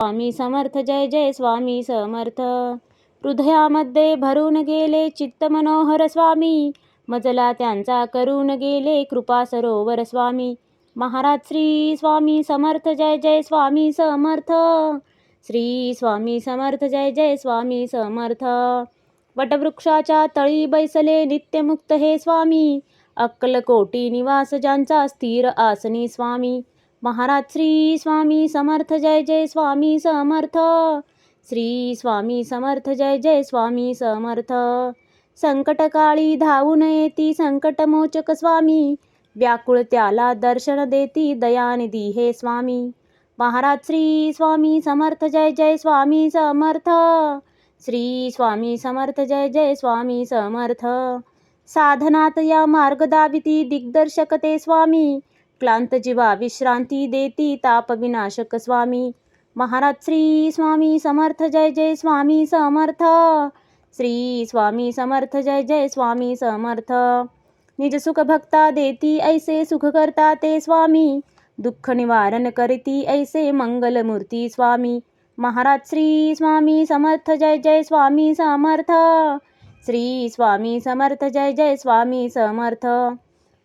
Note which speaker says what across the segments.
Speaker 1: स्वामी समर्थ जय जय स्वामी समर्थ. हृदयामध्ये भरून गेले चित्त मनोहर स्वामी. मजला त्यांचा करून गेले कृपा सरोवर स्वामी. महाराज श्री स्वामी समर्थ जय जय स्वामी समर्थ. श्री स्वामी समर्थ जय जय स्वामी समर्थ. वटवृक्षाच्या तळी बैसले नित्यमुक्त हे स्वामी. अक्कलकोटी निवास ज्यांचा स्थिर आसनी स्वामी. महाराज श्री स्वामी समर्थ जय जय स्वामी समर्थ. श्री स्वामी समर्थ जय जय स्वामी समर्थ. संकटकाळी धावून येती संकटमोचक स्वामी. व्याकुळ त्याला दर्शन देती दयानिधी हे स्वामी. महाराज श्री स्वामी समर्थ जय जय स्वामी समर्थ. श्री स्वामी समर्थ जय जय स्वामी समर्थ. साधनात या मार्ग दाविती दिग्दर्शक ते स्वामी. क्लांत जीवा विश्रांती देती ताप विनाशक स्वामी। महाराज, श्री स्वामी समर्थ, जय जय स्वामी समर्थ। श्री स्वामी समर्थ, जय जय स्वामी समर्थ। निज सुख भक्ता देती, ऐसे सुख करता ते स्वामी। दुःख निवारण करती, ऐसे मंगलमूर्ती स्वामी। महाराज, श्री स्वामी समर्थ, जय जय स्वामी समर्थ। श्री स्वामी समर्थ, जय जय स्वामी समर्थ।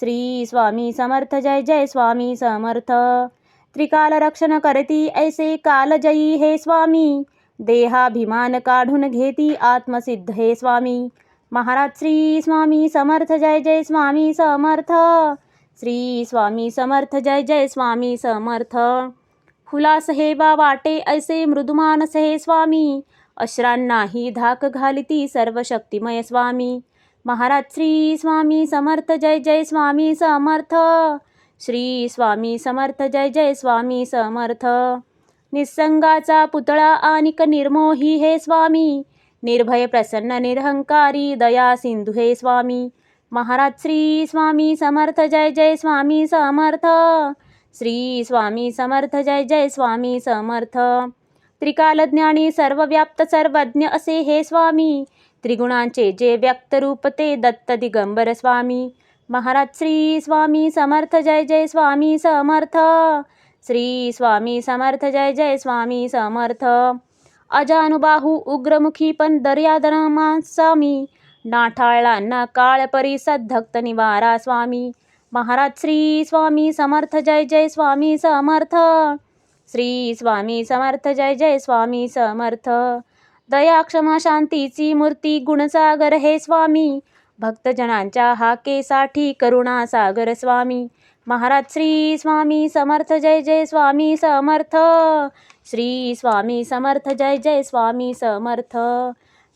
Speaker 1: श्री स्वामी समर्थ, जय जय स्वामी समर्थ। त्रिकाल रक्षण करती, ऐसे कालजयी हे स्वामी। देहाभिमान काढून घेती, आत्मसिद्ध हे स्वामी। महाराज श्री स्वामी समर्थ, जय जय स्वामी समर्थ। श्री स्वामी समर्थ, जय जय स्वामी समर्थ। फुलास हे बा वाटे, ऐसे मृदुमानस हे स्वामी। अश्रांनाही धाक घालिती, सर्व शक्तिमय स्वामी। महाराज श्री स्वामी समर्थ जय जय स्वामी समर्थ. श्री स्वामी समर्थ जय जय स्वामी समर्थ. निसंगाचा पुतळा आणिक निर्मोही हे स्वामी. निर्भय प्रसन्न निरहंकारी दया सिंधू हे स्वामी. महाराज श्री स्वामी समर्थ जय जय स्वामी समर्थ. श्री स्वामी समर्थ जय जय स्वामी समर्थ. त्रिकालज्ञानी सर्वव्याप्त सर्वज्ञ असे हे स्वामी. त्रिगुणांचे जे व्यक्त रूप ते दत्त दिगंबर स्वामी. महाराज श्री स्वामी समर्थ जय जय स्वामी समर्थ. श्री स्वामी समर्थ जय जय स्वामी समर्थ. अजानुबाहू उग्रमुखी पण दर्यादनमा स्वामी नाठाळांना काळ परिसद निवारा स्वामी. महाराज श्री स्वामी समर्थ जय जय स्वामी समर्थ. श्री स्वामी समर्थ जय जय स्वामी समर्थ. दया क्षमा शांतीची मूर्ती गुणसागर हे स्वामी. भक्तजनांच्या हाकेसाठी करुणा सागर स्वामी. महाराज श्री स्वामी समर्थ जय जय स्वामी समर्थ. श्री स्वामी समर्थ जय जय स्वामी समर्थ.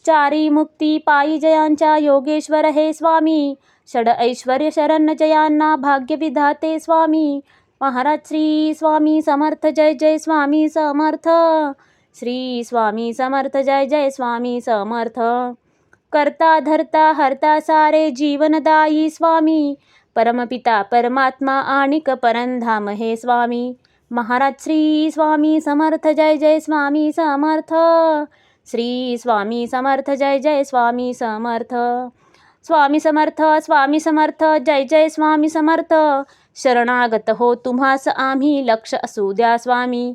Speaker 1: चारी मुक्ती पायी जयांच्या योगेश्वर हे स्वामी. षड ऐश्वर्य शरण जयांना भाग्य विधाते स्वामी. महाराज श्री स्वामी समर्थ जय जय स्वामी समर्थ. श्री स्वामी समर्थ जय जय स्वामी समर्थ. करता धरता हरता सारे जीवनदायी स्वामी. परमपिता परमात्मा आणिक परंधाम हे स्वामी. महाराज श्री स्वामी समर्थ जय जय स्वामी समर्थ. श्री स्वामी समर्थ जय जय स्वामी समर्थ. स्वामी समर्थ स्वामी समर्थ जय जय स्वामी समर्थ. शरणागत हो तुम्हास आम्ही लक्ष असू द्या स्वामी.